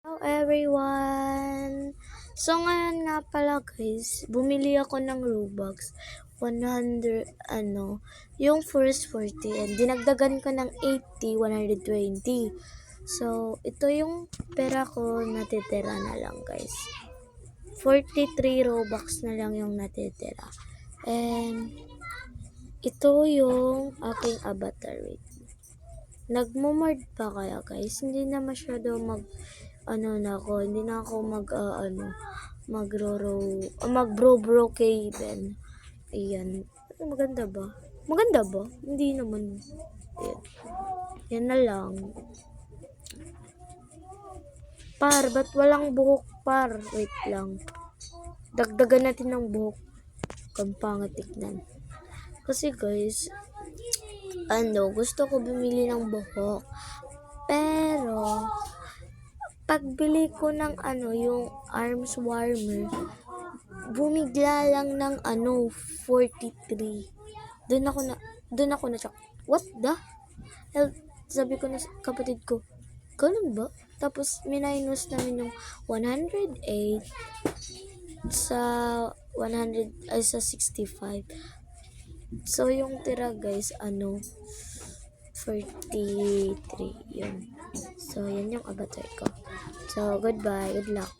Hello everyone! So ngayon nga pala guys, bumili ako ng Robux. 100, ano, yung first 40 and dinagdagan ko ng 80, 120. So, ito yung pera ko natitira na lang guys. 43 Robux na lang yung natitira. And, ito yung aking avatar rate. Nagmumord pa kaya guys, hindi na masyado mag ano na ako, hindi na ako mag ah, ano magro mag bro bro caven. Ayan. Maganda ba? Maganda ba? Hindi naman. Ayan. Yan na lang. Par, ba't walang buhok par? Wait lang. Dagdagan natin ng buhok. Kampangit tignan. Kasi guys, ano, gusto ko bumili ng buhok. Pero, pagbili ko ng ano, yung arms warmer, bumigla lang ng ano, 43. Doon ako na, doon ako na shock. What the? hell? Sabi ko na kapatid ko, ganun ba? Tapos, minus namin yung 108 sa 100, ay sa 65. So, yung tira guys, ano, 43. Yun. So, yan yung avatar ko. So, goodbye. Good luck.